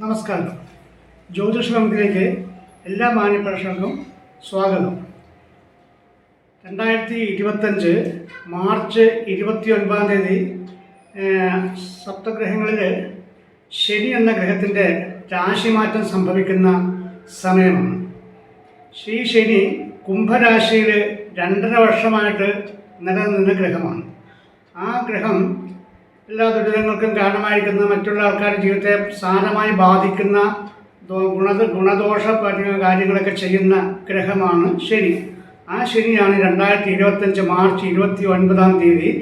നമസ്കാരം. ജ്യോതിഷ നമുക്കിലേക്ക് എല്ലാ മാന്യപ്രേക്ഷകർക്കും സ്വാഗതം. രണ്ടായിരത്തി ഇരുപത്തഞ്ച് മാർച്ച് ഇരുപത്തി ഒൻപതാം തീയതി സപ്തഗ്രഹങ്ങളിൽ ശനി എന്ന ഗ്രഹത്തിന്റെ രാശിമാറ്റം സംഭവിക്കുന്ന സമയമാണ്. ശ്രീ ശനി കുംഭരാശിയിൽ രണ്ടര വർഷമായിട്ട് നിലനിന്ന ഗ്രഹമാണ്. ആ ഗ്രഹം എല്ലാ ദുരിതങ്ങൾക്കും കാരണമായിരിക്കുന്ന മറ്റുള്ള ആൾക്കാരുടെ ജീവിതത്തെ സാരമായി ബാധിക്കുന്ന ഗുണ ഗുണദോഷ കാര്യങ്ങളൊക്കെ ചെയ്യുന്ന ഗ്രഹമാണ് ശനി. ആ ശനിയാണ് രണ്ടായിരത്തി ഇരുപത്തഞ്ച് മാർച്ച് ഇരുപത്തി ഒൻപതാം തീയതി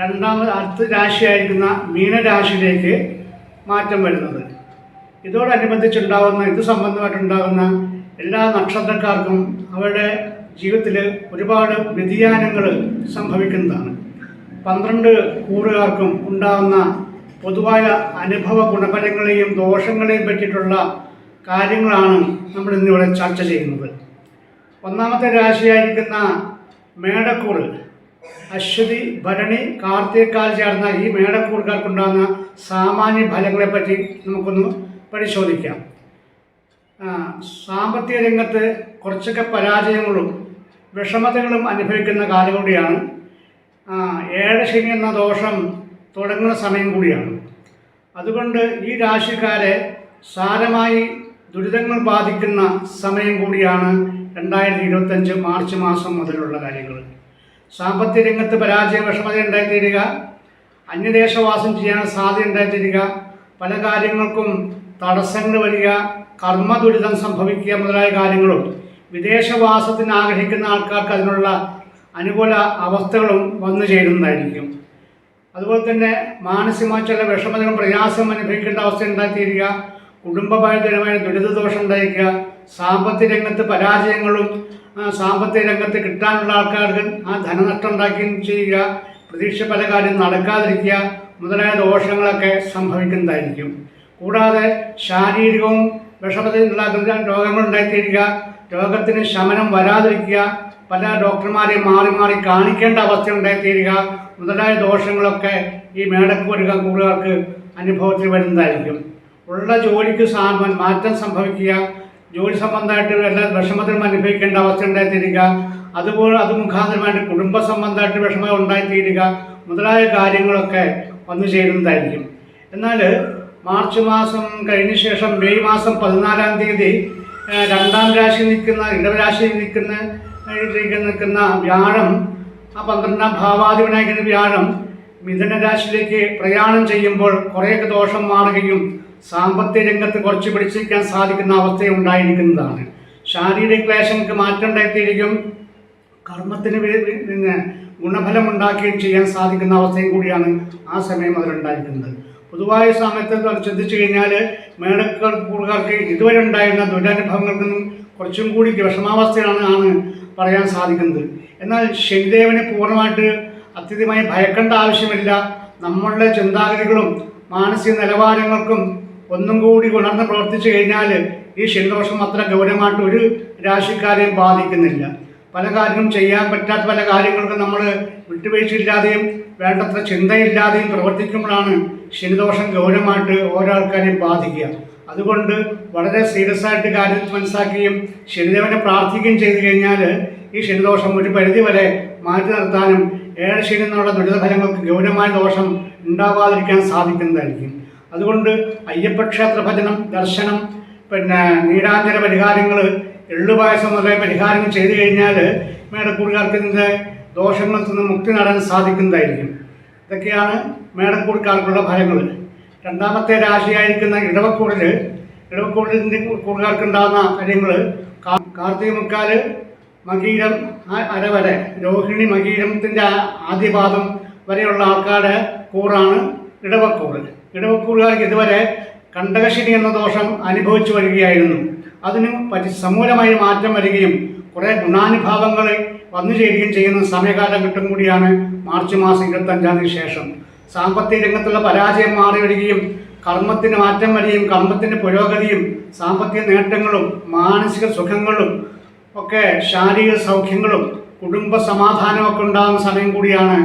രണ്ടാമത് അടുത്ത രാശിയായിരിക്കുന്ന മീനരാശിയിലേക്ക് മാറ്റം വരുന്നത്. ഇതോടനുബന്ധിച്ചുണ്ടാകുന്ന ഇത് സംബന്ധമായിട്ടുണ്ടാകുന്ന എല്ലാ നക്ഷത്രക്കാർക്കും അവരുടെ ജീവിതത്തിൽ ഒരുപാട് വ്യതിയാനങ്ങൾ സംഭവിക്കുന്നതാണ്. പന്ത്രണ്ട് കൂറുകാർക്കും ഉണ്ടാകുന്ന പൊതുവായ അനുഭവ ഗുണഫലങ്ങളെയും ദോഷങ്ങളെയും പറ്റിയിട്ടുള്ള കാര്യങ്ങളാണ് നമ്മൾ ഇന്നിവിടെ ചർച്ച ചെയ്യുന്നത്. ഒന്നാമത്തെ രാശിയായിരിക്കുന്ന മേടക്കൂറ് അശ്വതി ഭരണി കാർത്തികക്കാൽ ചേർന്ന ഈ മേടക്കൂറുകാർക്കുണ്ടാകുന്ന സാമാന്യ ഫലങ്ങളെപ്പറ്റി നമുക്കൊന്ന് പരിശോധിക്കാം. സാമ്പത്തിക രംഗത്ത് കുറച്ചൊക്കെ പരാജയങ്ങളും വിഷമതകളും അനുഭവിക്കുന്ന കാലം കൂടിയാണ് ആ, ഏഴശനി എന്ന ദോഷം തുടങ്ങുന്ന സമയം കൂടിയാണ്. അതുകൊണ്ട് ഈ രാശിക്കാരെ സാരമായി ദുരിതങ്ങൾ ബാധിക്കുന്ന സമയം കൂടിയാണ് രണ്ടായിരത്തി ഇരുപത്തഞ്ച് മാർച്ച് മാസം മുതലുള്ള കാര്യങ്ങൾ. സാമ്പത്തിക രംഗത്ത് പരാജയ വിഷമത ഉണ്ടായിത്തീരുക അന്യദേശവാസം ചെയ്യാൻ സാധ്യത ഉണ്ടായിത്തീരുക പല കാര്യങ്ങൾക്കും തടസ്സങ്ങൾ വരിക കർമ്മ ദുരിതം സംഭവിക്കുക മുതലായ കാര്യങ്ങളും വിദേശവാസത്തിന് ആഗ്രഹിക്കുന്ന ആൾക്കാർക്ക് അതിനുള്ള അനുകൂല അവസ്ഥകളും വന്നു ചേരുന്നതായിരിക്കും. അതുപോലെ തന്നെ മാനസികമായ ചില വിഷമതകളും പ്രയാസം അനുഭവിക്കേണ്ട അവസ്ഥ ഉണ്ടായിത്തീരുക കുടുംബപരമായ ദുരിതദോഷം ഉണ്ടായിരിക്കുക സാമ്പത്തിക രംഗത്ത് പരാജയങ്ങളും സാമ്പത്തിക രംഗത്ത് കിട്ടാനുള്ള ആൾക്കാർക്ക് ആ ധനനഷ്ടം ഉണ്ടാക്കുകയും ചെയ്യുക പ്രതീക്ഷ പല കാര്യം നടക്കാതിരിക്കുക മുതലായ ദോഷങ്ങളൊക്കെ സംഭവിക്കുന്നതായിരിക്കും. കൂടാതെ ശാരീരികവും വിഷമത്തിൽ ഉണ്ടാക്കുന്ന രോഗങ്ങൾ ഉണ്ടായിത്തീരുക രോഗത്തിന് ശമനം വരാതിരിക്കുക പല ഡോക്ടർമാരെ മാറി മാറി കാണിക്കേണ്ട അവസ്ഥ ഉണ്ടായിത്തീരുക മുതലായ ദോഷങ്ങളൊക്കെ ഈ മേടക്കൂരുക കൂടുകാർക്ക് അനുഭവത്തിൽ വരുന്നതായിരിക്കും. ഉള്ള ജോലിക്ക് മാറ്റം സംഭവിക്കുക ജോലി സംബന്ധമായിട്ട് എല്ലാ വിഷമത്തിനും അനുഭവിക്കേണ്ട അവസ്ഥ ഉണ്ടായിത്തീരുക അതുപോലെ അത് മുഖാന്തരമായിട്ട് കുടുംബ സംബന്ധമായിട്ട് വിഷമം ഉണ്ടായിത്തീരുക മുതലായ കാര്യങ്ങളൊക്കെ വന്നു ചേരുന്നതായിരിക്കും. എന്നാൽ മാർച്ച് മാസം കഴിഞ്ഞ ശേഷം മെയ് മാസം പതിനാലാം തീയതി രണ്ടാം രാശിയിൽ നിൽക്കുന്ന ഇടവരാശിയിൽ നിൽക്കുന്ന നിൽക്കുന്ന വ്യാഴം ആ പന്ത്രണ്ടാം ഭാവാധിപനായിരിക്കുന്ന വ്യാഴം മിഥുന രാശിയിലേക്ക് പ്രയാണം ചെയ്യുമ്പോൾ കുറേയൊക്കെ ദോഷം മാറുകയും സാമ്പത്തിക രംഗത്ത് കുറച്ച് പിടിച്ചിരിക്കാൻ സാധിക്കുന്ന അവസ്ഥ ഉണ്ടായിരിക്കുന്നതാണ്. ശാരീരിക ക്ലേശങ്ങൾക്ക് മാറ്റം ഉണ്ടായിത്തീരുകയും കർമ്മത്തിന് ഗുണഫലം ഉണ്ടാക്കുകയും ചെയ്യാൻ സാധിക്കുന്ന അവസ്ഥയും കൂടിയാണ് ആ സമയം അതിലുണ്ടായിരിക്കുന്നത്. പൊതുവായ സമയത്ത് ചിന്തിച്ചു കഴിഞ്ഞാൽ മേടക്കൂർക്കാർക്ക് ഇതുവരെ ഉണ്ടായിരുന്ന ദുരനുഭവങ്ങളിൽ നിന്നും കുറച്ചും കൂടി വിഷമാവസ്ഥയാണ് ആണ് പറയാൻ സാധിക്കുന്നത്. എന്നാൽ ശനിദേവനെ പൂർണമായിട്ട് അത്യധികമായി ഭയക്കേണ്ട ആവശ്യമില്ല. നമ്മളുടെ ചിന്താഗതികളും മാനസിക നിലവാരങ്ങൾക്കും ഒന്നും കൂടി ഉണർന്ന് പ്രവർത്തിച്ചു കഴിഞ്ഞാൽ ഈ ശനിദോഷം അത്ര ഗൗരവമായിട്ട് ഒരു രാശിക്കാരെയും ബാധിക്കുന്നില്ല. പല കാര്യങ്ങളും ചെയ്യാൻ പറ്റാത്ത പല കാര്യങ്ങൾക്കും നമ്മൾ വിട്ടുവീഴ്ചയില്ലാതെയും വേണ്ടത്ര ചിന്തയില്ലാതെയും പ്രവർത്തിക്കുമ്പോഴാണ് ശനിദോഷം ഗൗരവമായിട്ട് ഓരോ ആൾക്കാരെയും ബാധിക്കുക. അതുകൊണ്ട് വളരെ സീരിയസ് ആയിട്ട് കാര്യം മനസ്സിലാക്കുകയും ശനിദേവനെ പ്രാർത്ഥിക്കുകയും ചെയ്തു കഴിഞ്ഞാൽ ഈ ശനിദോഷം ഒരു പരിധി വരെ മാറ്റി നിർത്താനും ഏഴ് ശനി എന്നുള്ള ദുരിതഫലങ്ങൾക്ക് ഗൗരവമായ ദോഷം ഉണ്ടാവാതിരിക്കാൻ സാധിക്കുന്നതായിരിക്കും. അതുകൊണ്ട് അയ്യപ്പക്ഷേത്ര ഭജനം ദർശനം പിന്നെ നീരാഞ്ജന പരിഹാരങ്ങൾ എള്ളുപായസം മുതലായ പരിഹാരങ്ങൾ ചെയ്തു കഴിഞ്ഞാൽ മേടക്കൂടുകാർക്ക് ഇതിന്റെ ദോഷങ്ങളിൽ നിന്ന് മുക്തി നേടാൻ സാധിക്കുന്നതായിരിക്കും. ഇതൊക്കെയാണ് മേടക്കൂടുകാർക്കുള്ള ഫലങ്ങൾ. രണ്ടാമത്തെ രാശിയായിരിക്കുന്ന ഇടവക്കൂടിൽ ഇടവക്കൂടിന്റെ കൂടുകാർക്കുണ്ടാകുന്ന കാര്യങ്ങൾ കാർത്തിക മുക്കാൽ മകീരം അരവരെ രോഹിണി മകീരത്തിന്റെ ആദ്യപാദം വരെയുള്ള ആൾക്കാരുടെ കൂറാണ് ഇടവക്കൂടൽ ഇടവക്കൂറുകാർക്ക് ഇതുവരെ കണ്ടകശിനി എന്ന ദോഷം അനുഭവിച്ചു വരികയായിരുന്നു. അതിന് പരി സമൂലമായി മാറ്റം വരികയും കുറേ ഗുണാനുഭാവങ്ങൾ വന്നു ചേരുകയും ചെയ്യുന്ന സമയകാലഘട്ടം കൂടിയാണ് മാർച്ച് മാസം ഇരുപത്തഞ്ചാം തീയതി ശേഷം സാമ്പത്തിക രംഗത്തുള്ള പരാജയം മാറി വരികയും കർമ്മത്തിന് മാറ്റം വരികയും കർമ്മത്തിന്റെ പുരോഗതിയും സാമ്പത്തിക നേട്ടങ്ങളും മാനസിക സുഖങ്ങളും ഒക്കെ ശാരീരിക സൗഖ്യങ്ങളും കുടുംബ സമാധാനമൊക്കെ ഉണ്ടാകുന്ന സമയം കൂടിയാണ്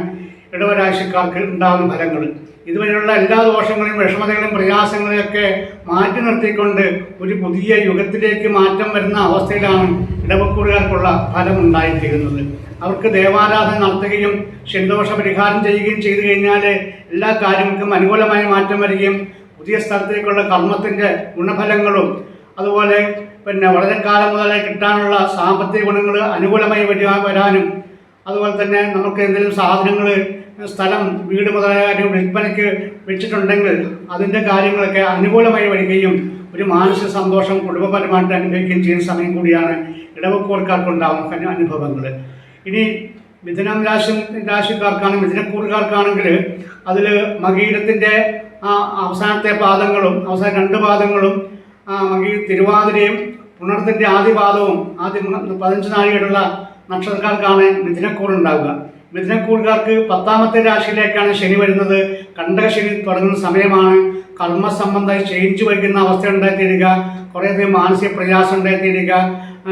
ഇടവരാശിക്കാർക്ക് ഉണ്ടാകുന്ന ഫലങ്ങൾ. ഇതുവരെയുള്ള എല്ലാ ദോഷങ്ങളെയും വിഷമതകളും പ്രയാസങ്ങളെയൊക്കെ മാറ്റി നിർത്തിക്കൊണ്ട് ഒരു പുതിയ യുഗത്തിലേക്ക് മാറ്റം വരുന്ന അവസ്ഥയിലാണ് ഇടവക്കൂറുകാർക്കുള്ള ഫലം ഉണ്ടായിത്തീരുന്നത് അവർക്ക് ദേവാരാധന നടത്തുകയും ശനിദോഷ പരിഹാരം ചെയ്യുകയും ചെയ്തു കഴിഞ്ഞാൽ എല്ലാ കാര്യങ്ങൾക്കും അനുകൂലമായി മാറ്റം വരികയും പുതിയ സ്ഥലത്തേക്കുള്ള കർമ്മത്തിന്റെ ഗുണഫലങ്ങളും അതുപോലെ പിന്നെ വളരെ കാലം മുതലേ കിട്ടാനുള്ള സാമ്പത്തിക ഗുണങ്ങൾ അനുകൂലമായി വരാനും അതുപോലെ തന്നെ നമുക്ക് എന്തെങ്കിലും സാധനങ്ങൾ സ്ഥലം വീട് മുതലായ കാര്യം വിൽപ്പനയ്ക്ക് വെച്ചിട്ടുണ്ടെങ്കിൽ അതിന്റെ കാര്യങ്ങളൊക്കെ അനുകൂലമായി വരികയും ഒരു മാനസിക സന്തോഷം കുടുംബപരമായിട്ട് അനുഭവിക്കുകയും ചെയ്യുന്ന സമയം കൂടിയാണ് ഇടവക്കൂർക്കാർക്കുണ്ടാകുന്ന അനുഭവങ്ങൾ. ഇനി മിഥുനം രാശി രാശിക്കാർക്കാണ് മിഥുനക്കൂറുകാർക്കാണെങ്കിൽ അതിൽ മകീരത്തിന്റെ അവസാനത്തെ പാദങ്ങളും അവസാന രണ്ട് പാദങ്ങളും ആ മകീ തിരുവാതിരയും പുണർത്തിന്റെ ആദ്യ പാദവും ആദ്യ പതിനഞ്ച് നാഴികയുള്ള നക്ഷത്രക്കാർക്കാണ് മിഥുനക്കൂർ ഉണ്ടാവുക മിഥുനക്കൂറുകാർക്ക് പത്താമത്തെ രാശിയിലേക്കാണ് ശനി വരുന്നത്. കണ്ടകശനി തുടങ്ങുന്ന സമയമാണ്. കർമ്മസംബന്ധമായി ചേഞ്ച് വരുന്ന അവസ്ഥ ഉണ്ടായിത്തീരുക. കുറേയധികം മാനസിക പ്രയാസം ഉണ്ടായിത്തീരുക.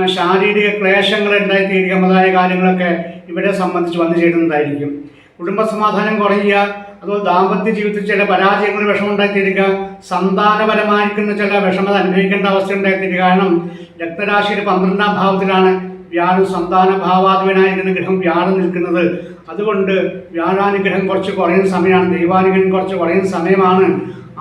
ശാരീരിക ക്ലേശങ്ങൾ ഉണ്ടായിത്തീരുക മുതലായ കാര്യങ്ങളൊക്കെ ഇവരെ സംബന്ധിച്ച് വന്നു ചേരുന്നതായിരിക്കും. കുടുംബസമാധാനം കുറയുക. അതുപോലെ ദാമ്പത്യ ജീവിതത്തിൽ ചില പരാജയങ്ങൾ വിഷമം ഉണ്ടായിത്തീരുക. സന്താനപരമായിരിക്കുന്ന ചില വിഷമത അനുഭവിക്കേണ്ട അവസ്ഥ ഉണ്ടായിത്തീരുക. കാരണം രക്തരാശിയുടെ പന്ത്രണ്ടാം ഭാവത്തിലാണ് വ്യാഴം സന്താന ഭാവാധിപനായിരിക്കുന്ന ഗ്രഹം വ്യാഴം നിൽക്കുന്നത്. അതുകൊണ്ട് വ്യാഴാനുഗ്രഹം കുറച്ച് കുറയുന്ന സമയമാണ് ദൈവാനുഗ്രഹം കുറച്ച് കുറയുന്ന സമയമാണ്.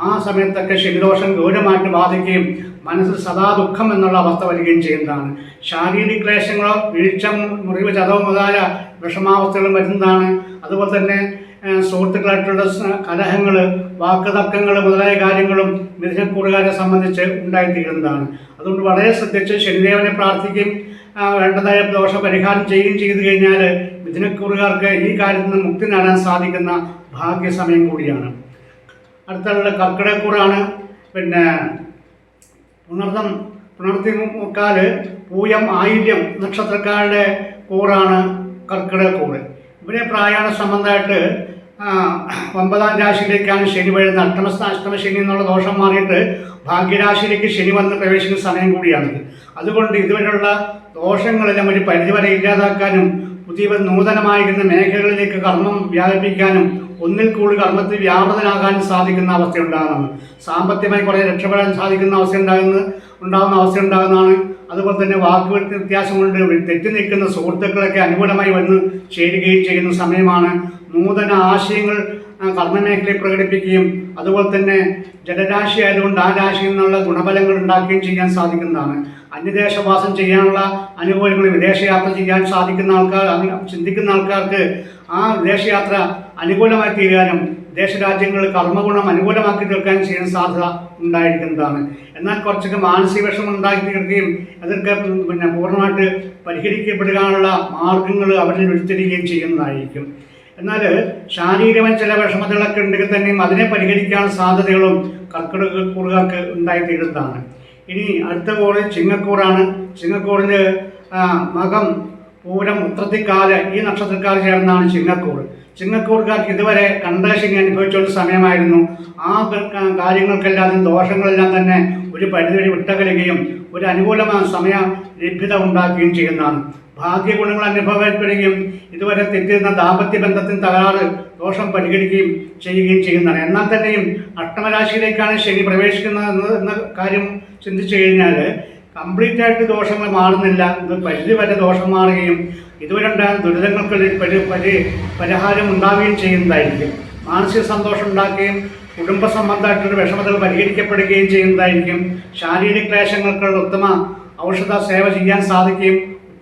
ആ സമയത്തൊക്കെ ശനിദോഷം ഗൗരവമായിട്ട് ബാധിക്കുകയും മനസ്സിൽ സദാ ദുഃഖം എന്നുള്ള അവസ്ഥ വരികയും ചെയ്യുന്നതാണ്. ശാരീരിക ക്ലേശങ്ങളോ വീഴ്ച മുറിവ് ചതവ് മുതലായ വിഷമാവസ്ഥകളും വരുന്നതാണ്. അതുപോലെ തന്നെ സുഹൃത്തുക്കളായിട്ടുള്ള കലഹങ്ങൾ വാക്കുതർക്കങ്ങൾ മുതലായ കാര്യങ്ങളും മിഥുനക്കൂറുകാരെ സംബന്ധിച്ച് ഉണ്ടായിത്തീരുന്നതാണ്. അതുകൊണ്ട് വളരെ ശ്രദ്ധിച്ച് ശനിദേവനെ പ്രാർത്ഥിക്കുകയും വേണ്ടതായ ദോഷ പരിഹാരം ചെയ്യുകയും ചെയ്തു കഴിഞ്ഞാൽ മിഥുനക്കൂറുകാർക്ക് ഈ കാര്യത്തിൽ നിന്ന് മുക്തി നേടാൻ സാധിക്കുന്ന ഭാഗ്യസമയം കൂടിയാണ്. അടുത്തുള്ള കർക്കിടക്കൂറാണ് പിന്നെ പുണർത്തം പുണർത്തി മുക്കാൽ പൂയം ആയില്യം നക്ഷത്രക്കാരുടെ കൂറാണ് കർക്കിടക്കൂറ് ഇവരെ പ്രായണ സംബന്ധമായിട്ട് ഒമ്പതാം രാശിയിലേക്കാണ് ശനി വരുന്നത്. അഷ്ടമസ്ഥ അഷ്ടമ ശനി എന്നുള്ള ദോഷം മാറിയിട്ട് ഭാഗ്യരാശിയിലേക്ക് ശനി വന്ന് പ്രവേശിക്കുന്ന സമയം കൂടിയാണിത് അതുകൊണ്ട് ഇതുവരെയുള്ള ദോഷങ്ങളെല്ലാം ഒരു പരിധിവരെ ഇല്ലാതാക്കാനും പുതിയ നൂതനമായിരുന്ന മേഖലകളിലേക്ക് കർമ്മം വ്യാപിപ്പിക്കാനും ഒന്നിൽ കൂടുതൽ കർമ്മത്തിൽ വ്യാപൃതനാകാൻ സാധിക്കുന്ന അവസ്ഥ ഉണ്ടാകുന്നതാണ്. സാമ്പത്തികമായി കുറേ രക്ഷപ്പെടാൻ സാധിക്കുന്ന അവസ്ഥ ഉണ്ടാകുന്ന ഉണ്ടാകുന്ന അവസ്ഥ ഉണ്ടാകുന്നതാണ്. അതുപോലെ തന്നെ വാക്കുകൾ വ്യത്യാസം കൊണ്ട് തെറ്റി നിൽക്കുന്ന സുഹൃത്തുക്കളൊക്കെ അനുകൂലമായി വന്ന് ചേരുകയും ചെയ്യുന്ന സമയമാണ് നൂതന ആശയങ്ങൾ കർമ്മമേഖലയിൽ പ്രകടിപ്പിക്കുകയും അതുപോലെ തന്നെ ജലരാശി ആയതുകൊണ്ട് ആ രാശിയിൽ നിന്നുള്ള ഗുണഫലങ്ങൾ ഉണ്ടാക്കുകയും ചെയ്യാൻ സാധിക്കുന്നതാണ്. അന്യദേശവാസം ചെയ്യാനുള്ള അനുകൂലങ്ങൾ വിദേശയാത്ര ചെയ്യാൻ സാധിക്കുന്ന ആൾക്കാർ ചിന്തിക്കുന്ന ആൾക്കാർക്ക് ആ വിദേശയാത്ര അനുകൂലമായി തീരാനും ദേശരാജ്യങ്ങളിൽ കർമ്മഗുണം അനുകൂലമാക്കി തീർക്കാൻ ചെയ്യാൻ സാധ്യത ഉണ്ടായിരിക്കുന്നതാണ്. എന്നാൽ കുറച്ചൊക്കെ മാനസിക വിഷമം ഉണ്ടാക്കി തീർക്കുകയും അതൊക്കെ പിന്നെ പൂർണമായിട്ട് പരിഹരിക്കപ്പെടുവാനുള്ള മാർഗങ്ങൾ അവരിൽ ഉരുത്തിരിക്കുകയും ചെയ്യുന്നതായിരിക്കും. എന്നാൽ ശാരീരികമായ ചില വിഷമതകളൊക്കെ ഉണ്ടെങ്കിൽ തന്നെയും അതിനെ പരിഹരിക്കാൻ സാധ്യതകളും കർക്കിടക കൂറുകാർക്ക് ഉണ്ടായിത്തീരുന്നതാണ്. ഇനി അടുത്ത കൂറ് ചിങ്ങക്കൂറാണ്. ചിങ്ങക്കൂറിന് ആ, മകം പൂരം ഉത്രത്തിക്കാൽ ഈ നക്ഷത്രക്കാർ ചേർന്നാണ് ചിങ്ങക്കൂർ ചിങ്ങക്കൂർക്കാർക്ക് ഇതുവരെ കണ്ടശനി അനുഭവിച്ചുള്ള സമയമായിരുന്നു. ആ കാര്യങ്ങൾക്കെല്ലാം ദോഷങ്ങളെല്ലാം തന്നെ ഒരു പരിധിവരെ വിട്ടകലുകയും ഒരു അനുകൂലമായ സമയ ലഭ്യത ഉണ്ടാക്കുകയും ചെയ്യുന്നതാണ്. ഭാഗ്യഗുണങ്ങൾ അനുഭവപ്പെടുകയും ഇതുവരെ തെറ്റിരുന്ന ദാമ്പത്യ ബന്ധത്തിന് തകരാറ് ദോഷം പരിഹരിക്കുകയും ചെയ്യുകയും ചെയ്യുന്നതാണ്. എന്നാൽ തന്നെയും അഷ്ടമരാശിയിലേക്കാണ് ശനി പ്രവേശിക്കുന്നത് എന്ന കാര്യം ചിന്തിച്ചു കഴിഞ്ഞാൽ കംപ്ലീറ്റ് ആയിട്ട് ദോഷങ്ങൾ മാറുന്നില്ല. ഇത് പരിധി വരെ ദോഷം മാറുകയും ഇതുവരെ ഉണ്ടായ ദുരിതങ്ങൾക്ക് പരി പരി പരിഹാരം ഉണ്ടാവുകയും ചെയ്യുന്നതായിരിക്കും. മാനസിക സന്തോഷം ഉണ്ടാക്കുകയും കുടുംബ സംബന്ധമായിട്ടുള്ള വിഷമതകൾ പരിഹരിക്കപ്പെടുകയും ചെയ്യുന്നതായിരിക്കും. ശാരീരിക ക്ലേശങ്ങൾക്കുള്ള ഉത്തമ ഔഷധ സേവ ചെയ്യാൻ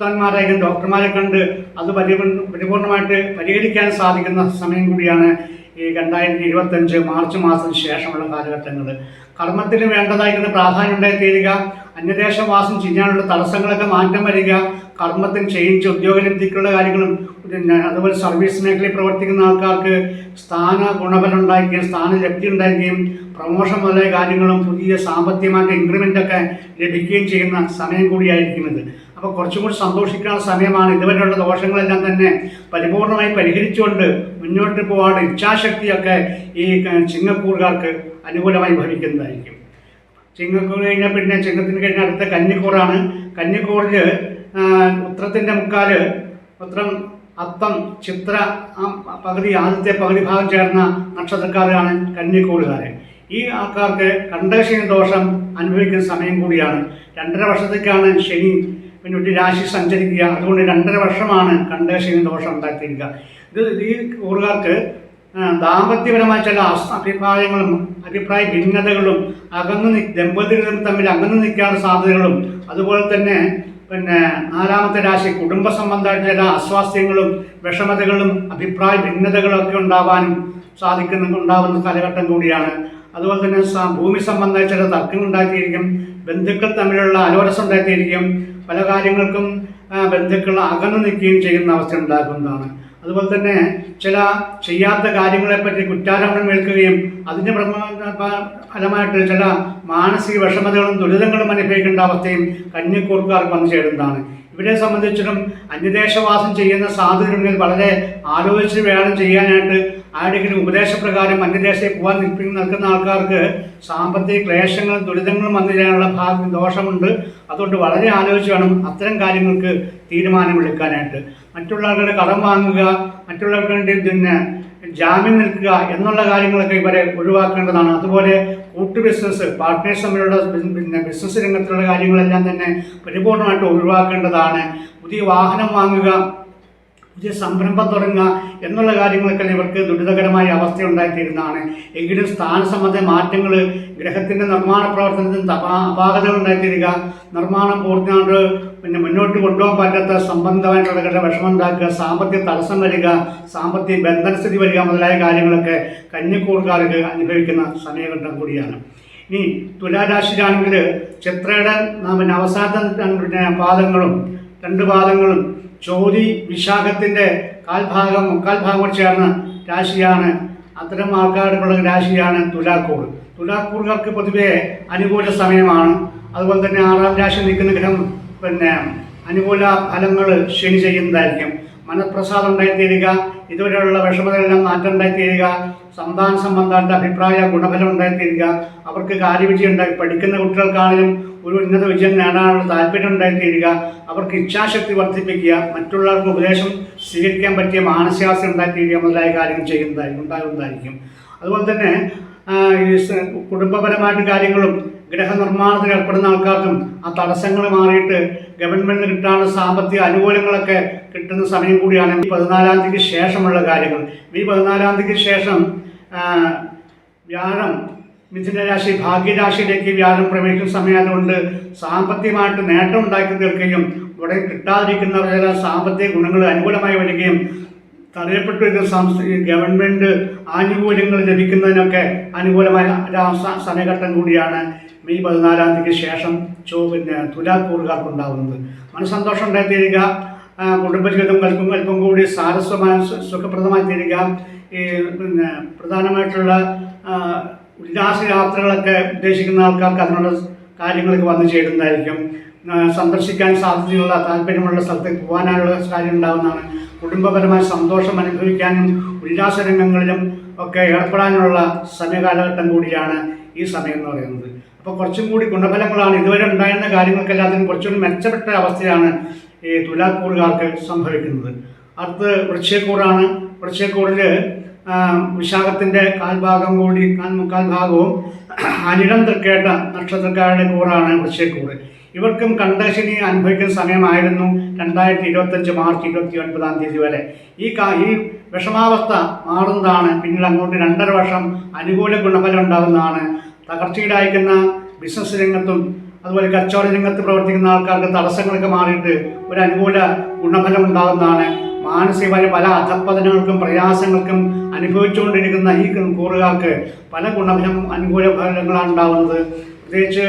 ഉത്തമന്മാരായിരിക്കും ഡോക്ടർമാരെ കണ്ട് അത് പരിപൂർണമായിട്ട് പരിഹരിക്കാൻ സാധിക്കുന്ന സമയം കൂടിയാണ് ഈ രണ്ടായിരത്തി ഇരുപത്തഞ്ച് മാർച്ച് മാസത്തിന് ശേഷമുള്ള കാലഘട്ടങ്ങൾ. കർമ്മത്തിന് വേണ്ടതായിരിക്കുന്ന പ്രാധാന്യം ഉണ്ടായിത്തീരുക അന്യദേശവാസം ചെയ്യാനുള്ള തടസ്സങ്ങളൊക്കെ മാറ്റം വരിക കർമ്മത്തിൽ ചെയ്യിച്ച് ഉദ്യോഗലബ്ധിക്കുള്ള കാര്യങ്ങളും പിന്നെ അതുപോലെ സർവീസ് മേഖലയിൽ പ്രവർത്തിക്കുന്ന ആൾക്കാർക്ക് സ്ഥാന ഗുണഫലം ഉണ്ടായിരിക്കുകയും സ്ഥാനലബ്ധി ഉണ്ടായിരിക്കുകയും പ്രമോഷൻ മുതലായ കാര്യങ്ങളും പുതിയ സാമ്പത്തികമായിട്ട് ഇൻക്രിമെന്റ് ഒക്കെ ലഭിക്കുകയും ചെയ്യുന്ന സമയം കൂടിയായിരിക്കും ഇത് അപ്പോൾ കുറച്ചും കൂടി സന്തോഷിക്കാനുള്ള സമയമാണ്. ഇതുവരെയുള്ള ദോഷങ്ങളെല്ലാം തന്നെ പരിപൂർണമായി പരിഹരിച്ചുകൊണ്ട് മുന്നോട്ട് പോകാനുള്ള ഇച്ഛാശക്തിയൊക്കെ ഈ ചിങ്ങക്കൂറുകാർക്ക് അനുകൂലമായി ഭവിക്കുന്നതായിരിക്കും. ചിങ്ങക്കൂർ കഴിഞ്ഞാൽ പിന്നെ ചിങ്ങത്തിന് കഴിഞ്ഞ അടുത്ത കന്നിക്കൂറാണ്. കന്നിക്കൂറിൽ ഉത്രത്തിന്റെ മുക്കാൽ ഉത്രം അത്തം ചിത്ര പകുതി ആദ്യത്തെ പകുതി ഭാഗം ചേർന്ന നക്ഷത്രക്കാരാണ് കന്നിക്കൂറുകാർ ഈ ആൾക്കാർക്ക് കണ്ടശനി ദോഷം അനുഭവിക്കുന്ന സമയം കൂടിയാണ്. രണ്ടര വർഷത്തേക്കാണ് ശനി പിന്നെ ഒരു രാശി സഞ്ചരിക്കുക. അതുകൊണ്ട് രണ്ടര വർഷമാണ് കണ്ടശനി ദോഷം ഉണ്ടാക്കിയിരിക്കുക. ഇത് ഈ കൂറുകാർക്ക് ദാമ്പത്യപരമായ ചില അഭിപ്രായങ്ങളും അഭിപ്രായ ഭിന്നതകളും അകന്നു ദമ്പതികളും തമ്മിൽ അകന്നു നിൽക്കാനുള്ള സാധ്യതകളും അതുപോലെ തന്നെ പിന്നെ നാലാമത്തെ രാശി കുടുംബ സംബന്ധമായിട്ട് ചില അസ്വാസ്ഥ്യങ്ങളും വിഷമതകളും അഭിപ്രായ ഭിന്നതകളും ഒക്കെ ഉണ്ടാവാനും സാധിക്കുന്ന ഉണ്ടാവുന്ന കാലഘട്ടം കൂടിയാണ്. അതുപോലെ തന്നെ ഭൂമി സംബന്ധമായ ചില തർക്കങ്ങൾ ഉണ്ടാക്കിയിരിക്കും. ബന്ധുക്കൾ തമ്മിലുള്ള അലോരസം ഉണ്ടാക്കിയിരിക്കും. പല കാര്യങ്ങൾക്കും ബന്ധുക്കൾ അകന്നു നിൽക്കുകയും ചെയ്യുന്ന അവസ്ഥ ഉണ്ടാക്കുന്നതാണ് അതുപോലെ തന്നെ ചില ചെയ്യാത്ത കാര്യങ്ങളെപ്പറ്റി കുറ്റാരോപണം ഏൽക്കുകയും അതിന്റെ ഫലമായിട്ട് ചില മാനസിക വിഷമതകളും ദുരിതങ്ങളും അനുഭവിക്കേണ്ട അവസ്ഥയും കന്യക്കൂർക്കാർക്ക് വന്നു ചേരുന്നതാണ്. ഇവരെ സംബന്ധിച്ചിട്ടും അന്യദേശവാസം ചെയ്യുന്ന സാധ്യതയുണ്ടെങ്കിൽ വളരെ ആലോചിച്ച് വേണം ചെയ്യാനായിട്ട് ആരുടെയെങ്കിലും ഉപദേശപ്രകാരം അന്യദേശത്തെ പോകാൻ നിൽപ്പി നിൽക്കുന്ന ആൾക്കാർക്ക് സാമ്പത്തിക ക്ലേശങ്ങളും ദുരിതങ്ങളും വന്നു ചെയ്യാനുള്ള ഭാഗം ദോഷമുണ്ട്. അതുകൊണ്ട് വളരെ ആലോചിച്ച് വേണം അത്തരം കാര്യങ്ങൾക്ക് തീരുമാനമെടുക്കാനായിട്ട്. മറ്റുള്ള ആൾക്കാരുടെ കടം വാങ്ങുക മറ്റുള്ളവർക്ക് വേണ്ടി പിന്നെ ജാമ്യം നിൽക്കുക എന്നുള്ള കാര്യങ്ങളൊക്കെ ഇവരെ ഒഴിവാക്കേണ്ടതാണ്. അതുപോലെ കൂട്ടു ബിസിനസ് പാർട്ട്നേഴ്സ് തമ്മിലുള്ള പിന്നെ ബിസിനസ് രംഗത്തുള്ള കാര്യങ്ങളെല്ലാം തന്നെ പരിപൂർണമായിട്ട് ഒഴിവാക്കേണ്ടതാണ്. പുതിയ വാഹനം വാങ്ങുക പുതിയ സംരംഭം തുടങ്ങുക എന്നുള്ള കാര്യങ്ങളൊക്കെ ഇവർക്ക് ദുരിതകരമായ അവസ്ഥ ഉണ്ടായിത്തീരുന്നതാണ് എങ്കിലും സ്ഥാനസംബന്ധ മാറ്റങ്ങൾ ഗ്രഹത്തിന്റെ നിർമ്മാണ പ്രവർത്തനത്തിന് അപാകതകൾ ഉണ്ടായിത്തീരുക നിർമ്മാണം പൂർത്തിയാണ്ട് പിന്നെ മുന്നോട്ട് കൊണ്ടുപോകാൻ പറ്റാത്ത സംബന്ധമായിട്ടുള്ള വിഷമം ഉണ്ടാക്കുക സാമ്പത്തിക തടസ്സം വരിക സാമ്പത്തിക ബന്ധനസ്ഥിതി വരിക മുതലായ കാര്യങ്ങളൊക്കെ കന്നിക്കൂറുകാർക്ക് അനുഭവിക്കുന്ന സമയഘട്ടം കൂടിയാണ്. ഇനി തുലാരാശിയിലാണെങ്കിൽ ചിത്രയുടെ പിന്നെ അവസാനത്തെ പാദങ്ങളും രണ്ട് പാദങ്ങളും ചോതി വിശാഖത്തിന്റെ കാൽഭാഗം മുക്കാൽ ഭാഗം ചേർന്ന രാശിയാണ്. അത്തരം ആൾക്കാരുള്ള രാശിയാണ് തുലാക്കൂർ. തുലാക്കൂറുകാർക്ക് പൊതുവെ അനുകൂല സമയമാണ്. അതുപോലെ തന്നെ ആറാം രാശി നിൽക്കുന്ന ഗ്രഹം പിന്നെ അനുകൂല ഫലങ്ങൾ ശനി ചെയ്യുന്നതായിരിക്കും. മനഃപ്രസാദം ഉണ്ടായിത്തീരുക ഇതുവരെയുള്ള വിഷമതകളെല്ലാം മാറ്റം ഉണ്ടായിത്തീരുക സന്താന സംബന്ധമായിട്ട് അഭിപ്രായ ഗുണഫലം ഉണ്ടായിത്തീരുക അവർക്ക് കാര്യവിജയം ഉണ്ടായി പഠിക്കുന്ന കുട്ടികൾക്കാണെങ്കിലും ഒരു ഉന്നത വിജയം നേടാനുള്ള താല്പര്യം ഉണ്ടായിത്തീരുക അവർക്ക് ഇച്ഛാശക്തി വർദ്ധിപ്പിക്കുക മറ്റുള്ളവർക്ക് ഉപദേശം സ്വീകരിക്കാൻ പറ്റിയ മാനസികാവസ്ഥ ഉണ്ടായിത്തീരുക മുതലായ കാര്യങ്ങൾ ചെയ്യുന്നതായിരിക്കും ഉണ്ടാകുന്നതായിരിക്കും. അതുപോലെ തന്നെ ഈ കുടുംബപരമായിട്ട് കാര്യങ്ങളും ഗ്രഹനിർമ്മാണത്തിൽ ഏർപ്പെടുന്ന ആൾക്കാർക്കും ആ തടസ്സങ്ങൾ മാറിയിട്ട് ഗവൺമെന്റിന് കിട്ടാനുള്ള സാമ്പത്തിക അനുകൂലങ്ങളൊക്കെ കിട്ടുന്ന സമയം കൂടിയാണ് ഈ പതിനാലാം തീയതിക്ക് ശേഷമുള്ള കാര്യങ്ങൾ. ഈ പതിനാലാം തീയതിക്ക് ശേഷം വ്യാഴം മിഥുനരാശി ഭാഗ്യരാശിയിലേക്ക് വ്യാഴം പ്രവേശിക്കുന്ന സമയമായതുകൊണ്ട് സാമ്പത്തികമായിട്ട് നേട്ടം ഉണ്ടാക്കി തീർക്കുകയും ഇവിടെ കിട്ടാതിരിക്കുന്നവരെ സാമ്പത്തിക ഗുണങ്ങൾ അനുകൂലമായി വരികയും തടയപ്പെട്ടു ഈ ഗവൺമെന്റ് ആനുകൂല്യങ്ങൾ ലഭിക്കുന്നതിനൊക്കെ അനുകൂലമായ സമയഘട്ടം കൂടിയാണ് മെയ് പതിനാലാം തീയതിക്ക് ശേഷം ചോ പിന്നെ തുലാക്കൂറുകാർക്ക് ഉണ്ടാകുന്നത് മനസ്സന്തോഷം ഉണ്ടായിത്തീരുക. കുടുംബജീവിതം അല്പം അല്പം കൂടി സാരസ്വമായ സുഖപ്രദമായി തീരുക. ഈ പിന്നെ പ്രധാനമായിട്ടുള്ള ഉല്ലാസ ഉല്ലാസയാത്രകളൊക്കെ ഉദ്ദേശിക്കുന്ന ആൾക്കാർക്ക് അതിനുള്ള കാര്യങ്ങളൊക്കെ വന്നു ചേരുന്നതായിരിക്കും. സന്ദർശിക്കാൻ സാധ്യതയുള്ള താല്പര്യമുള്ള സ്ഥലത്തേക്ക് പോകാനുള്ള കാര്യം ഉണ്ടാകുന്നതാണ് കുടുംബപരമായ സന്തോഷം അനുഭവിക്കാനും ഉല്ലാസരംഗങ്ങളിലും ഒക്കെ ഏർപ്പെടാനുള്ള സമയകാലഘട്ടം കൂടിയാണ് ഈ സമയം എന്ന് പറയുന്നത്. അപ്പോൾ കുറച്ചും കൂടി ഗുണഫലങ്ങളാണ് ഇതുവരെ ഉണ്ടായിരുന്ന കാര്യങ്ങൾക്കെല്ലാത്തിനും കുറച്ചുകൂടി മെച്ചപ്പെട്ട അവസ്ഥയാണ് ഈ തുലാക്കൂറുകാർക്ക് സംഭവിക്കുന്നത്. അടുത്ത് വൃക്ഷക്കൂറാണ്. വൃക്ഷക്കൂറിൽ വിശാഖത്തിന്റെ കാൽഭാഗം കൂടി കാൽമുക്കാൽ ഭാഗവും അനിടം തൃക്കേട്ട നക്ഷത്രക്കാരുടെ കൂറാണ് വൃക്ഷക്കൂറ്. ഇവർക്കും കണ്ടശനി അനുഭവിക്കുന്ന സമയമായിരുന്നു രണ്ടായിരത്തി ഇരുപത്തഞ്ച് മാർച്ച് ഇരുപത്തി ഒൻപതാം തീയതി വരെ. ഈ കാ ഈ വിഷമാവസ്ഥ മാറുന്നതാണ്. പിന്നീട് അങ്ങോട്ട് രണ്ടര വർഷം അനുകൂല ഗുണഫലം ഉണ്ടാകുന്നതാണ് തകർച്ചയിലായിരിക്കുന്ന ബിസിനസ് രംഗത്തും അതുപോലെ കച്ചവട രംഗത്ത് പ്രവർത്തിക്കുന്ന ആൾക്കാർക്ക് തടസ്സങ്ങളൊക്കെ മാറിയിട്ട് ഒരു അനുകൂല ഗുണഫലം ഉണ്ടാകുന്നതാണ് മാനസികമായ പല അധപ്പതനങ്ങൾക്കും പ്രയാസങ്ങൾക്കും അനുഭവിച്ചുകൊണ്ടിരിക്കുന്ന ഈ കൂറുകാർക്ക് പല ഗുണഫലം അനുകൂല ഫലങ്ങളാണ് ഉണ്ടാകുന്നത്. പ്രത്യേകിച്ച്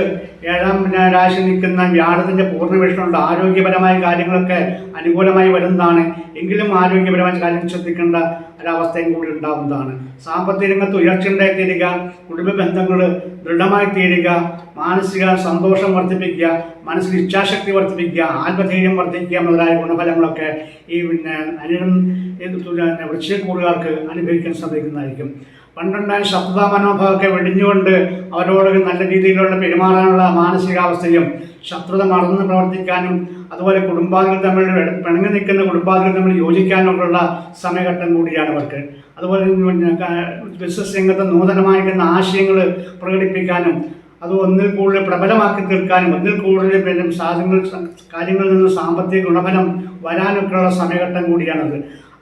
ഏഴാം രാശി നിൽക്കുന്ന വ്യാഴത്തിന്റെ പൂർണവീക്ഷണമുണ്ട് ആരോഗ്യപരമായ കാര്യങ്ങളൊക്കെ അനുകൂലമായി വരുന്നതാണ്. എങ്കിലും ആരോഗ്യപരമായ കാര്യങ്ങൾ ശ്രദ്ധിക്കേണ്ട ഒരവസ്ഥയും കൂടി ഉണ്ടാകുന്നതാണ് സാമ്പത്തിക രംഗത്ത് ഉയർച്ച ഉണ്ടായിത്തീരുക കുടുംബ ബന്ധങ്ങൾ ദൃഢമായി തീരുക മാനസിക സന്തോഷം വർദ്ധിപ്പിക്കുക മനസ്സിൽ ഇച്ഛാശക്തി വർദ്ധിപ്പിക്കുക ആത്മധൈര്യം വർദ്ധിക്കുക മുതലായ ഗുണഫലങ്ങളൊക്കെ ഈ പിന്നെ അനുരം വൃശ്ചികൂറുകാർക്ക് അനുഭവിക്കാൻ സാധിക്കുന്നതായിരിക്കും. പണ്ടുണ്ടായ ശബ്ദ മനോഭാവമൊക്കെ വെടിഞ്ഞുകൊണ്ട് അവരോട് നല്ല രീതിയിലുള്ള പെരുമാറാനുള്ള മാനസികാവസ്ഥയും ശത്രുത മറന്ന് പ്രവർത്തിക്കാനും അതുപോലെ കുടുംബാദികൾ തമ്മിൽ പിണങ്ങി നിൽക്കുന്ന കുടുംബാദികൾ തമ്മിൽ യോജിക്കാനൊക്കെയുള്ള സമയഘട്ടം കൂടിയാണ് അവർക്ക്. അതുപോലെ ബിസിനസ് രംഗത്ത് നൂതനമായിരിക്കുന്ന ആശയങ്ങൾ പ്രകടിപ്പിക്കാനും അത് ഒന്നിൽ കൂടുതൽ പ്രബലമാക്കി തീർക്കാനും ഒന്നിൽ കൂടുതൽ പിന്നെ സാധനങ്ങൾ കാര്യങ്ങളിൽ നിന്ന് സാമ്പത്തിക ഗുണഫലം വരാനൊക്കെയുള്ള സമയഘട്ടം കൂടിയാണത്.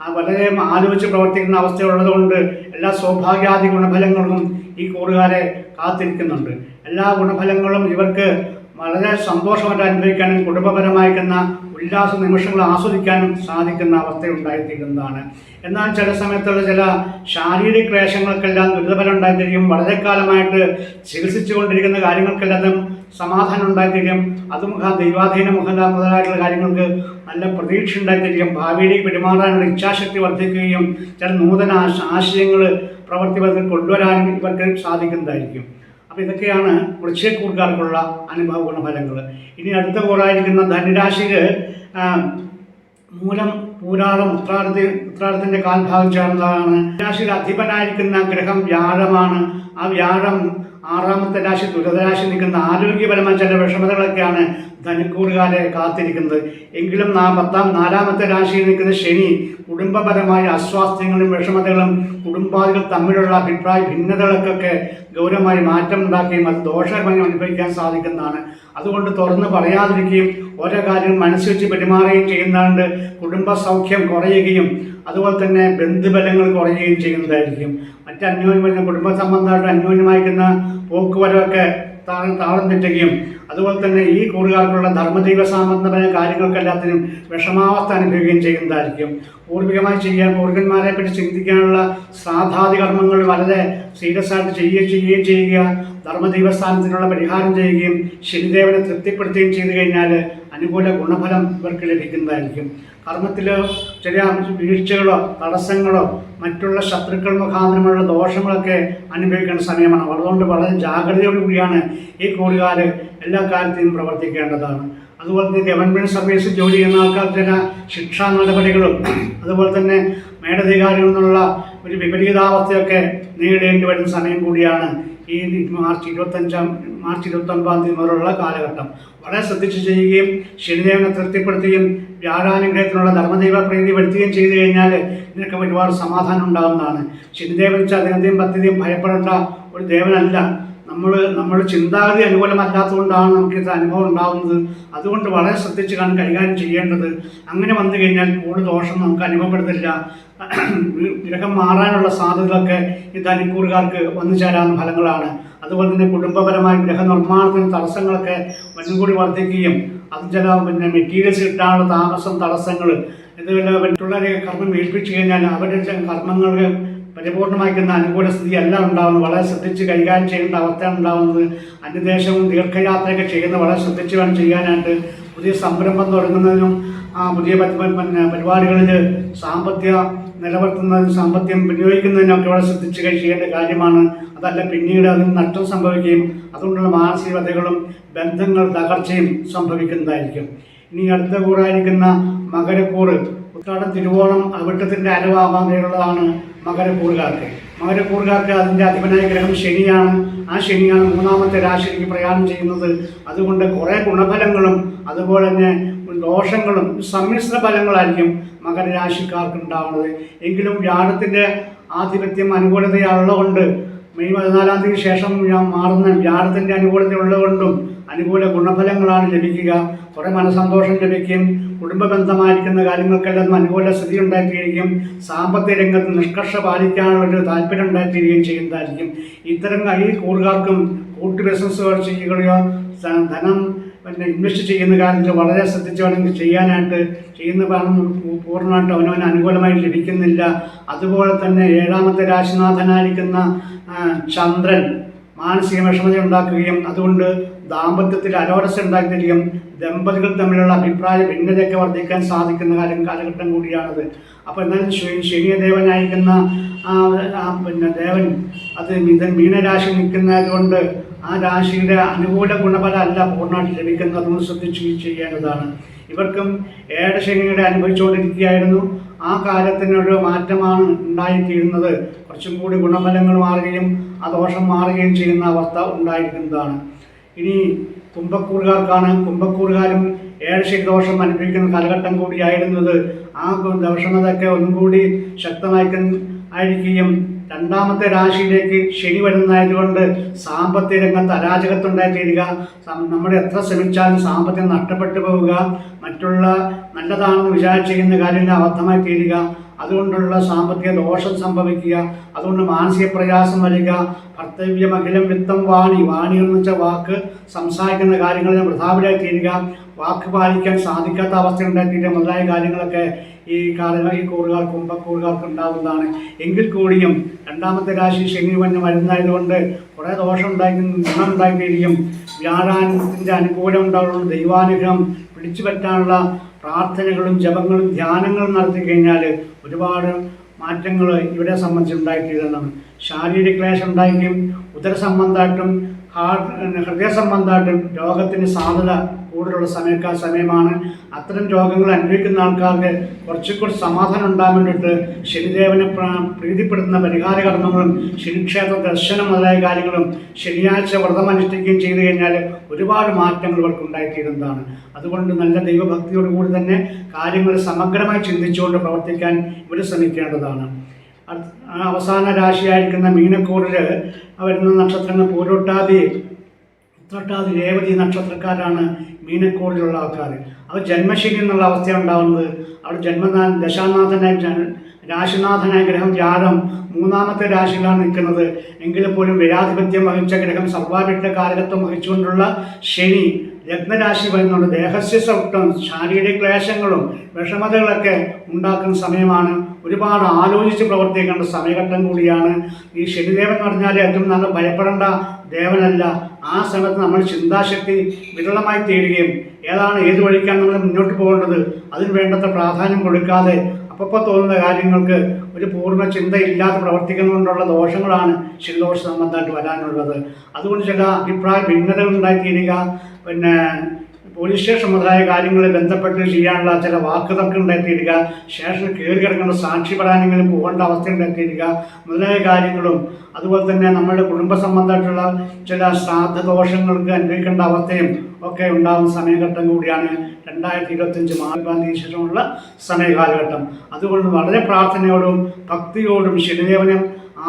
വളരെ ആലോചിച്ച് പ്രവർത്തിക്കുന്ന അവസ്ഥയുള്ളതുകൊണ്ട് എല്ലാ സൗഭാഗ്യാദി ഗുണഫലങ്ങളും ഈ കൂറുകാരെ കാത്തിരിക്കുന്നുണ്ട്. എല്ലാ ഗുണഫലങ്ങളും ഇവർക്ക് വളരെ സന്തോഷമായിട്ട് അനുഭവിക്കാനും കുടുംബപരമായിരിക്കുന്ന ഉല്ലാസ നിമിഷങ്ങൾ ആസ്വദിക്കാനും സാധിക്കുന്ന അവസ്ഥയുണ്ടായിത്തീരുന്നതാണ്. എന്നാൽ ചില സമയത്തുള്ള ചില ശാരീരിക ക്ലേശങ്ങൾക്കെല്ലാം ദുരിതഫലം ഉണ്ടായിത്തീരും. വളരെ കാലമായിട്ട് ചികിത്സിച്ചുകൊണ്ടിരിക്കുന്ന കാര്യങ്ങൾക്കെല്ലാം സമാധാനം ഉണ്ടായിത്തരികം അത് മുഖാ ദൈവാധീന മുഖ മുതലായിട്ടുള്ള കാര്യങ്ങൾക്ക് നല്ല പ്രതീക്ഷ ഉണ്ടായിത്തരികം ഭാവിയിലേക്ക് പെരുമാറാനുള്ള ഇച്ഛാശക്തി വർദ്ധിക്കുകയും ചില നൂതന ആശ ആശയങ്ങൾ പ്രവർത്തിപഥത്തിൽ കൊണ്ടുവരാനും ഇവർക്ക് സാധിക്കുന്നതായിരിക്കും. അപ്പോൾ ഇതൊക്കെയാണ് വൃക്ഷക്കൂർക്കാർക്കുള്ള അനുഭവ ഗുണഫലങ്ങൾ. ഇനി അടുത്ത കൂറായിരിക്കുന്ന ധനുരാശിയിൽ മൂലം പൂരാളം ഉത്രാടത്തി ഉത്രാടത്തിന്റെ കാൽഭാഗം ചേർന്നതാണ്. രാശിയുടെ അധിപനായിരിക്കുന്ന ഗ്രഹം വ്യാഴമാണ്. ആ വ്യാഴം ആറാമത്തെ രാശി ദുരിതരാശി നിൽക്കുന്ന ആരോഗ്യപരമായ ചില വിഷമതകളൊക്കെയാണ് ധനുക്കൂറുകാരെ കാത്തിരിക്കുന്നത്. എങ്കിലും നാ പത്താം നാലാമത്തെ രാശിയിൽ നിൽക്കുന്ന ശനി കുടുംബപരമായ അസ്വാസ്ഥ്യങ്ങളും വിഷമതകളും കുടുംബാദികൾ തമ്മിലുള്ള അഭിപ്രായ ഭിന്നതകൾക്കൊക്കെ ഗൗരവമായി മാറ്റം ഉണ്ടാക്കുകയും അത് ദോഷകരമായി അനുഭവിക്കാൻ സാധിക്കുന്നതാണ്. അതുകൊണ്ട് തുറന്ന് പറയാതിരിക്കുകയും ഓരോ കാര്യം മനസ്സുവെച്ച് പെരുമാറുകയും ചെയ്യുന്നതുകൊണ്ട് കുടുംബ സൗഖ്യം കുറയുകയും അതുപോലെ തന്നെ ബന്ധുബലങ്ങൾ കുറയുകയും ചെയ്യുന്നതായിരിക്കും. മറ്റ് അന്യോന്യം കുടുംബ സംബന്ധമായിട്ട് അന്യോന്യമായിരിക്കുന്ന പോക്കുവരവൊക്കെ താളം താളം തെറ്റുകയും അതുപോലെ തന്നെ ഈ കൂറുകാർക്കുള്ള ധർമ്മദൈവ സംബന്ധമായ കാര്യങ്ങൾക്കെല്ലാത്തിനും വിഷമാവസ്ഥ അനുഭവിക്കുകയും ചെയ്യുന്നതായിരിക്കും. പൂർവികമായി ചെയ്യാൻ പൂർവന്മാരെ പറ്റി ചിന്തിക്കാനുള്ള ശ്രാദ്ധാദി കർമ്മങ്ങൾ വളരെ സീരിയസ് ആയിട്ട് ചെയ്യുകയും ചെയ്യുകയും ചെയ്യുക ധർമ്മദൈവസ്ഥാനത്തിനുള്ള പരിഹാരം ചെയ്യുകയും ശനിദേവനെ തൃപ്തിപ്പെടുത്തുകയും ചെയ്തു കഴിഞ്ഞാൽ അനുകൂല ഗുണഫലം ഇവർക്ക് ലഭിക്കുന്നതായിരിക്കും. കർമ്മത്തിൽ ചെറിയ വീഴ്ചകളോ തടസ്സങ്ങളോ മറ്റുള്ള ശത്രുക്കൾ മുഖാന്തരമുള്ള ദോഷങ്ങളൊക്കെ അനുഭവിക്കേണ്ട സമയമാണ്. അതുകൊണ്ട് വളരെ ജാഗ്രതയോടുകൂടിയാണ് ഈ കൂറുകാർ എല്ലാ കാര്യത്തിലും പ്രവർത്തിക്കേണ്ടതാണ്. അതുപോലെ തന്നെ ഗവൺമെന്റ് സർവീസ് ജോലി ചെയ്യുന്ന ആൾക്കാർ തന്നെ ശിക്ഷാ നടപടികളും അതുപോലെ തന്നെ മേലധികാരികളിൽ നിന്നുള്ള ഒരു വിപരീതാവസ്ഥയൊക്കെ നേരിടേണ്ടി വരുന്ന സമയം കൂടിയാണ് ഈ മാർച്ച് ഇരുപത്തഞ്ചാം മാർച്ച് ഇരുപത്തൊൻപതാം തീയതി മുതലുള്ള കാലഘട്ടം. വളരെ ശ്രദ്ധിച്ച് ചെയ്യുകയും ശനിദേവനെ തൃപ്തിപ്പെടുത്തുകയും വ്യാഴാനുഗ്രഹത്തിനുള്ള ധർമ്മദൈവ പ്രീതി വരുത്തുകയും ചെയ്തു കഴിഞ്ഞാൽ ഇതിനൊക്കെ ഒരുപാട് സമാധാനം ഉണ്ടാകുന്നതാണ് ശനിദേവൻ വെച്ചാൽ അതിനെന്തെയും പദ്ധതിയും ഭയപ്പെടേണ്ട ഒരു ദേവനല്ല. നമ്മൾ നമ്മൾ ചിന്താഗതി അനുകൂലമല്ലാത്തതുകൊണ്ടാണ് നമുക്ക് ഇത് അനുഭവം ഉണ്ടാകുന്നത് അതുകൊണ്ട് വളരെ ശ്രദ്ധിച്ച് കാണാൻ കൈകാര്യം ചെയ്യേണ്ടത് അങ്ങനെ വന്നു കഴിഞ്ഞാൽ കൂടുതൽ ദോഷം നമുക്ക് അനുഭവപ്പെടുന്നില്ല. ഗ്രഹം മാറാനുള്ള സാധ്യതകളൊക്കെ ഈ ധനിക്കൂറുകാർക്ക് വന്നു ചേരാവുന്ന ഫലങ്ങളാണ്. അതുപോലെ തന്നെ കുടുംബപരമായ ഗ്രഹനിർമ്മാണത്തിന് തടസ്സങ്ങളൊക്കെ വന്നും കൂടി വർദ്ധിക്കുകയും അത് ചില പിന്നെ മെറ്റീരിയൽസ് കിട്ടാനുള്ള താമസം തടസ്സങ്ങൾ ഇതുപോലെ മറ്റുള്ളവരെ കർമ്മം ഏൽപ്പിച്ചു കഴിഞ്ഞാൽ അവരുടെ കർമ്മങ്ങൾക്ക് പരിപൂർണമാക്കുന്ന അനുകൂല സ്ഥിതി അല്ല ഉണ്ടാകുന്നത് വളരെ ശ്രദ്ധിച്ച് കൈകാര്യം ചെയ്യേണ്ട അവസ്ഥയാണ് ഉണ്ടാകുന്നത് അന്യദേശവും ദീർഘയാത്രയൊക്കെ ചെയ്യുന്നത് വളരെ ശ്രദ്ധിച്ച് വേണം ചെയ്യാനായിട്ട്. പുതിയ സംരംഭം തുടങ്ങുന്നതിനും ആ പുതിയ പരിപാടികളിൽ സാമ്പത്തിക നിലനിർത്തുന്നതിനും സാമ്പത്തികം വിനിയോഗിക്കുന്നതിനൊക്കെ വളരെ ശ്രദ്ധിച്ച് കഴിക്കേണ്ട കാര്യമാണ്. അതല്ല പിന്നീട് അതിന് നഷ്ടം സംഭവിക്കുകയും അതുകൊണ്ടുള്ള മാനസികതകളും ബന്ധങ്ങൾ തകർച്ചയും സംഭവിക്കുന്നതായിരിക്കും. ഇനി അടുത്ത കൂറായിരിക്കുന്ന മകരക്കൂറ് ഉത്രാടം തിരുവോണം അവിട്ടത്തിന്റെ അരവാമാതയുള്ളതാണ് മകരക്കൂറുകാർക്ക്. മകരക്കൂറുകാർക്ക് അതിന്റെ അധിപനായ ഗ്രഹം ശനിയാണ്. ആ ശനിയാണ് മൂന്നാമത്തെ രാശിയിലേക്ക് പ്രയാണം ചെയ്യുന്നത്. അതുകൊണ്ട് കുറേ ഗുണഫലങ്ങളും അതുപോലെ തന്നെ ദോഷങ്ങളും സമ്മിശ്ര ഫലങ്ങളായിരിക്കും മകരരാശിക്കാർക്ക് ഉണ്ടാവുന്നത് എങ്കിലും വ്യാഴത്തിന്റെ ആധിപത്യം അനുകൂലതയുള്ളതുകൊണ്ട് മെയ് പതിനാലാം തീയതി ശേഷം ഞാൻ മാറുന്ന വ്യാഴത്തിന്റെ അനുകൂലത ഉള്ളതുകൊണ്ടും അനുകൂല ഗുണഫലങ്ങളാണ് ലഭിക്കുക. കുറേ മനസന്തോഷം ലഭിക്കും. കുടുംബ ബന്ധമായിരിക്കുന്ന കാര്യങ്ങൾക്കെല്ലാം അനുകൂല സ്ഥിതി ഉണ്ടായിത്തീരുകയും സാമ്പത്തിക രംഗത്ത് നിഷ്കർഷ പാലിക്കാനുള്ള ഒരു താല്പര്യം ഉണ്ടായിത്തീരുകയും ചെയ്യുന്നതായിരിക്കും. ഇത്തരം ഈ കൂറുകാർക്കും കൂട്ടു ബിസിനസ്സുകൾ ചെയ്യുകയോ ധനം പിന്നെ ഇൻവെസ്റ്റ് ചെയ്യുന്ന കാര്യത്തിൽ വളരെ ശ്രദ്ധിച്ച് വേണമെങ്കിൽ ചെയ്യാനായിട്ട്. ചെയ്യുന്ന പണം പൂർണമായിട്ട് അവനവന് അനുകൂലമായി ലഭിക്കുന്നില്ല. അതുപോലെ തന്നെ ഏഴാമത്തെ രാശിനാഥനായിരിക്കുന്ന ചന്ദ്രൻ മാനസിക വിഷമത ഉണ്ടാക്കുകയും അതുകൊണ്ട് ദാമ്പത്യത്തിൽ അലോടസ് ഉണ്ടാക്കിയിരിക്കും. ദമ്പതികൾ തമ്മിലുള്ള അഭിപ്രായ ഭിന്നതയൊക്കെ വർദ്ധിക്കാൻ സാധിക്കുന്ന കാര്യം കാലഘട്ടം കൂടിയാണത്. അപ്പോൾ എന്നാലും ശനി- ശനിദേവനായിരിക്കുന്ന പിന്നെ ദേവൻ അത് മീനരാശി നിൽക്കുന്നത് കൊണ്ട് ആ രാശിയുടെ അനുകൂല ഗുണഫല അല്ല പൂർണമായിട്ട് ലഭിക്കുന്നത്. അതുകൊണ്ട് ശ്രദ്ധിച്ച് ചെയ്യേണ്ടതാണ്. ഇവർക്കും ഏഴ് ശനിയുടെ അനുഭവിച്ചുകൊണ്ടിരിക്കുകയായിരുന്നു. ആ കാര്യത്തിനൊരു മാറ്റമാണ് ഉണ്ടായിത്തീരുന്നത്. കുറച്ചും കൂടി ഗുണഫലങ്ങൾ മാറുകയും ആ ദോഷം മാറുകയും ചെയ്യുന്ന അവസ്ഥ ഉണ്ടായിരിക്കുന്നതാണ്. ഇനി കുംഭക്കൂറുകാർക്കാണ് കുംഭക്കൂറുകാരും ഏഴശി ദോഷം അനുഭവിക്കുന്ന കാലഘട്ടം കൂടിയായിരുന്നത്. ആ ദോഷണതൊക്കെ ഒന്നും കൂടി ശക്തമായി ആയിരിക്കുകയും രണ്ടാമത്തെ രാശിയിലേക്ക് ശനി വരുന്നതായതുകൊണ്ട് സാമ്പത്തിക രംഗത്ത് അരാജകത്വം ഉണ്ടായിത്തീരുക നമ്മൾ എത്ര ശ്രമിച്ചാലും സാമ്പത്തികം നഷ്ടപ്പെട്ടു പോവുക. മറ്റുള്ള നല്ലതാണെന്ന് വിചാരിച്ചിരിക്കുന്ന കാര്യങ്ങൾ അബദ്ധമായി തീരുക. അതുകൊണ്ടുള്ള സാമ്പത്തിക ദോഷം സംഭവിക്കുക. അതുകൊണ്ട് മാനസിക പ്രയാസം വരിക. കർത്തവ്യം അഖിലം വിത്തം വാണി. വാണി എന്ന് വെച്ച വാക്ക് സംസാരിക്കുന്ന കാര്യങ്ങളിൽ വൃഥാവിലായി തീരുക. വാക്ക് പാലിക്കാൻ സാധിക്കാത്ത അവസ്ഥ ഉണ്ടാക്കിയിട്ട് മുതലായ കാര്യങ്ങളൊക്കെ ഈ കാലങ്ങൾ ഈ കൂറുകാർ കുംഭക്കൂറുകാർക്ക് ഉണ്ടാവുന്നതാണ്. എങ്കിൽ കൂടിയും രണ്ടാമത്തെ രാശി ശനി വന്ന് വരുന്നതായതുകൊണ്ട് കുറേ ദോഷം ഉണ്ടായി ഗുണം ഉണ്ടായിട്ടിരിക്കും. വ്യാഴാനത്തിന്റെ അനുകൂലം ഉണ്ടാവുള്ള. ദൈവാനുഗ്രഹം പിടിച്ചു പറ്റാനുള്ള പ്രാർത്ഥനകളും ജപങ്ങളും ധ്യാനങ്ങളും നടത്തി കഴിഞ്ഞാൽ ഒരുപാട് മാറ്റങ്ങൾ ഇവിടെ സംബന്ധിച്ച് ഉണ്ടായിത്തീരുന്നതാണ് ശാരീരിക ക്ലേശം ഉണ്ടായിരിക്കും. ഉദര സംബന്ധമായിട്ടും ഹാർട്ട് ഹൃദയ സംബന്ധമായിട്ടും രോഗത്തിന് സാധ്യത കൂടുതലുള്ള സമയക്കാ സമയമാണ്. അത്തരം രോഗങ്ങൾ അനുഭവിക്കുന്ന ആൾക്കാർക്ക് കുറച്ചുകൂടി സമാധാനം ഉണ്ടാകാൻ വേണ്ടിയിട്ട് ശനിദേവനെ പ്രീതിപ്പെടുത്തുന്ന പരിഹാര കർമ്മങ്ങളും ശനിക്ഷേത്ര ദർശനം മുതലായ കാര്യങ്ങളും ശനിയാഴ്ച വ്രതം അനുഷ്ഠിക്കുകയും ചെയ്തു കഴിഞ്ഞാൽ ഒരുപാട് മാറ്റങ്ങൾ ഇവർക്ക് ഉണ്ടായിത്തീരുന്നതാണ്. അതുകൊണ്ട് നല്ല ദൈവഭക്തിയോടുകൂടി തന്നെ കാര്യങ്ങൾ സമഗ്രമായി ചിന്തിച്ചുകൊണ്ട് പ്രവർത്തിക്കാൻ ഇവർ ശ്രമിക്കേണ്ടതാണ്. അവസാന രാശിയായിരിക്കുന്ന മീനക്കൂറിൽ വരുന്ന നക്ഷത്രങ്ങൾ പൂരോട്ടാതി ഉത്രട്ടാതി രേവതി നക്ഷത്രക്കാരാണ് മീനക്കൂറിലുള്ള ആൾക്കാർ അവർ ജന്മശീലി എന്നുള്ള അവസ്ഥ ഉണ്ടാകുന്നത്. അവിടെ ജന്മനാ ദശാനാഥനായ രാശിനാഥനായ ഗ്രഹം ജാതം മൂന്നാമത്തെ രാശിയിലാണ് നിൽക്കുന്നത്. എങ്കിലും പോലും വിരാധിപത്യം വഹിച്ച ഗ്രഹം സർവാഭിട്ട കാലഘട്ടം വഹിച്ചുകൊണ്ടുള്ള ശനി ലഗ്നരാശി വരുന്നുണ്ട്. ദേഹസ്യ സൗട്ടും ശാരീരിക ക്ലേശങ്ങളും വിഷമതകളൊക്കെ ഉണ്ടാക്കുന്ന സമയമാണ്. ഒരുപാട് ആലോചിച്ച് പ്രവർത്തിക്കേണ്ട സമയഘട്ടം കൂടിയാണ്. ഈ ശനിദേവൻ എന്ന് പറഞ്ഞാൽ ഏറ്റവും നല്ല ഭയപ്പെടേണ്ട ദേവനല്ല. ആ സമയത്ത് നമ്മൾ ചിന്താശക്തി വിരളമായി തീരുകയും ഏതാണ് ഏത് വഴിക്കാണ് നമ്മൾ മുന്നോട്ട് പോകേണ്ടത്? അതിന് വേണ്ടത്ര പ്രാധാന്യം കൊടുക്കാതെ അപ്പോൾ തോന്നുന്ന കാര്യങ്ങൾക്ക് ഒരു പൂർണ ചിന്തയില്ലാതെ പ്രവർത്തിക്കുന്നതുകൊണ്ടുള്ള ദോഷങ്ങളാണ് ശനിദോഷ സംബന്ധമായിട്ട് വരാനുള്ളത്. അതുകൊണ്ട് ചില അഭിപ്രായ ഭിന്നതകൾ ഉണ്ടായിത്തീരുക പിന്നെ പോലീസ് സ്റ്റേഷൻ മുതലായ കാര്യങ്ങളെ ബന്ധപ്പെട്ട് ചെയ്യാനുള്ള ചില വാക്കുതർക്കം ഉണ്ടായിത്തീരുക ശേഷം കയറി കിടക്കുന്ന സാക്ഷി പറയാനെങ്കിലും പോകേണ്ട അവസ്ഥ ഉണ്ടായിത്തീരുക മുതലായ കാര്യങ്ങളും അതുപോലെ തന്നെ നമ്മുടെ കുടുംബ സംബന്ധമായിട്ടുള്ള ചില ശ്രാദ്ധ ദോഷങ്ങൾക്ക് അനുഭവിക്കേണ്ട അവസ്ഥയും ഒക്കെ ഉണ്ടാകുന്ന സമയഘട്ടം കൂടിയാണ് രണ്ടായിരത്തി ഇരുപത്തഞ്ച് മഹാത്മാഗാന്ധി ശേഷമുള്ള സമയകാലഘട്ടം. അതുകൊണ്ട് വളരെ പ്രാർത്ഥനയോടും ഭക്തിയോടും ശനിദേവനെ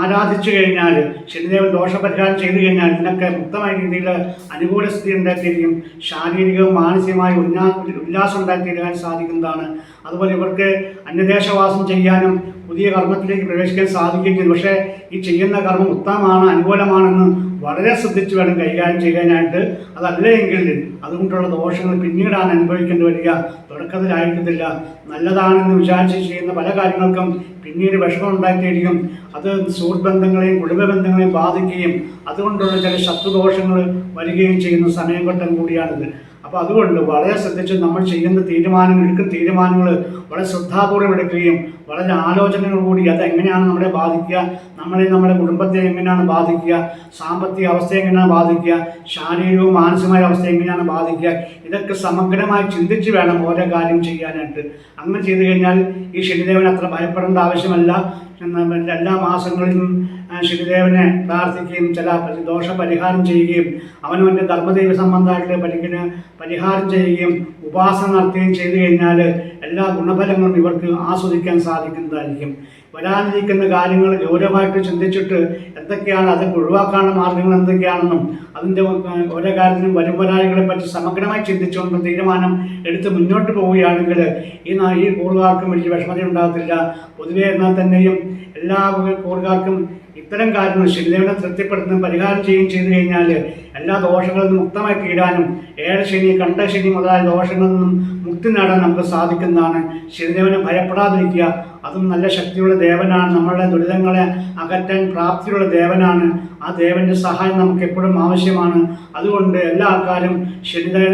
ആരാധിച്ചു കഴിഞ്ഞാൽ ശനിദേവൻ ദോഷപരിഹാരം ചെയ്തു കഴിഞ്ഞാൽ ഇതിനൊക്കെ മുക്തമായ രീതിയിൽ അനുകൂല സ്ഥിതി ഉണ്ടാക്കിയിരിക്കും ശാരീരികവും മാനസികമായ ഉല്ലാ ഉല്ലാസം ഉണ്ടായിത്തീരാൻ സാധിക്കുന്നതാണ്. അതുപോലെ ഇവർക്ക് അന്യദേശവാസം ചെയ്യാനും പുതിയ കർമ്മത്തിലേക്ക് പ്രവേശിക്കാൻ സാധിക്കുകയും ചെയ്തു. പക്ഷേ ഈ ചെയ്യുന്ന കർമ്മം ഉത്തമമാണ് അനുകൂലമാണെന്ന് വളരെ ശ്രദ്ധിച്ച് വേണം കൈകാര്യം ചെയ്യാനായിട്ട്. അതല്ല എങ്കിൽ അതുകൊണ്ടുള്ള ദോഷങ്ങൾ പിന്നീടാണ് അനുഭവിക്കേണ്ടി വരിക. തുടക്കത്തിലായിരിക്കത്തില്ല. നല്ലതാണെന്ന് വിചാരിച്ച് ചെയ്യുന്ന പല കാര്യങ്ങൾക്കും പിന്നീട് വിഷമം ഉണ്ടാക്കിയിരിക്കും. അത് സുഹൃത്ത് ബന്ധങ്ങളെയും കുടുംബ ബന്ധങ്ങളെയും ബാധിക്കുകയും അതുകൊണ്ടുള്ള ചില ശത്രുദോഷങ്ങൾ വരികയും ചെയ്യുന്ന സമയഘട്ടം കൂടിയാണിത്. അപ്പോൾ അതുകൊണ്ട് വളരെ ശ്രദ്ധിച്ച് നമ്മൾ ചെയ്യുന്ന തീരുമാനങ്ങൾ എടുക്കുന്ന തീരുമാനങ്ങൾ വളരെ ശ്രദ്ധാപൂർവം എടുക്കുകയും വളരെ ആലോചനകൾ കൂടി അത് എങ്ങനെയാണ് നമ്മളെ ബാധിക്കുക നമ്മളെ നമ്മുടെ കുടുംബത്തെ എങ്ങനെയാണ് ബാധിക്കുക സാമ്പത്തിക അവസ്ഥയെ എങ്ങനെയാണ് ബാധിക്കുക ശാരീരികവും മാനസികമായ അവസ്ഥ എങ്ങനെയാണ് ബാധിക്കുക ഇതൊക്കെ സമഗ്രമായി ചിന്തിച്ച് വേണം ഓരോ കാര്യം ചെയ്യാനായിട്ട്. അങ്ങനെ ചെയ്തു കഴിഞ്ഞാൽ ഈ ശനിദേവൻ അത്ര ഭയപ്പെടേണ്ട ആവശ്യമല്ല. എല്ലാ മാസങ്ങളിലും ആ, ശനിദേവനെ പ്രാർത്ഥിക്കുകയും ചില ദോഷ പരിഹാരം ചെയ്യുകയും അവനവന്റെ ധർമ്മദൈവ സംബന്ധമായിട്ടുള്ള പരിക്കിന് പരിഹാരം ചെയ്യുകയും ഉപാസന നടത്തുകയും ചെയ്തു കഴിഞ്ഞാൽ എല്ലാ ഗുണഫലങ്ങളും ഇവർക്ക് ആസ്വദിക്കാൻ സാധിക്കുന്നതായിരിക്കും. വരാനിരിക്കുന്ന കാര്യങ്ങൾ ഗൗരവമായിട്ട് ചിന്തിച്ചിട്ട് എന്തൊക്കെയാണ് അതൊക്കെ ഒഴിവാക്കാനുള്ള മാർഗങ്ങൾ എന്തൊക്കെയാണെന്നും അതിന്റെ ഓരോ കാര്യത്തിനും വരും പറ്റി സമഗ്രമായി ചിന്തിച്ചുകൊണ്ട് തീരുമാനം എടുത്ത് മുന്നോട്ട് പോവുകയാണെങ്കിൽ ഈ ഈ കൂറുകാർക്കും വലിയ വിഷമത ഉണ്ടാകത്തില്ല പൊതുവേ എന്നാൽ തന്നെയും എല്ലാ കൂറുകാർക്കും ഇത്തരം കാര്യങ്ങൾ ശനിദേവനെ തൃപ്തിപ്പെടുത്തുന്ന പരിഹാരം ചെയ്യുകയും ചെയ്തു കഴിഞ്ഞാൽ എല്ലാ ദോഷങ്ങളിൽ നിന്നും മുക്തമായി തീരാനും ഏഴ് ശനി കണ്ട ശനി മുതലായ ദോഷങ്ങളിൽ നിന്നും മുക്തി നേടാൻ നമുക്ക് സാധിക്കുന്നതാണ്. ശനിദേവനെ ഭയപ്പെടാതിരിക്കുക. അതും നല്ല ശക്തിയുള്ള ദേവനാണ്. നമ്മളുടെ ദുരിതങ്ങളെ അകറ്റാൻ പ്രാപ്തിയുള്ള ദേവനാണ്. ആ ദേവന്റെ സഹായം നമുക്ക് എപ്പോഴും ആവശ്യമാണ്. അതുകൊണ്ട് എല്ലാ ആൾക്കാരും ശനിദേവ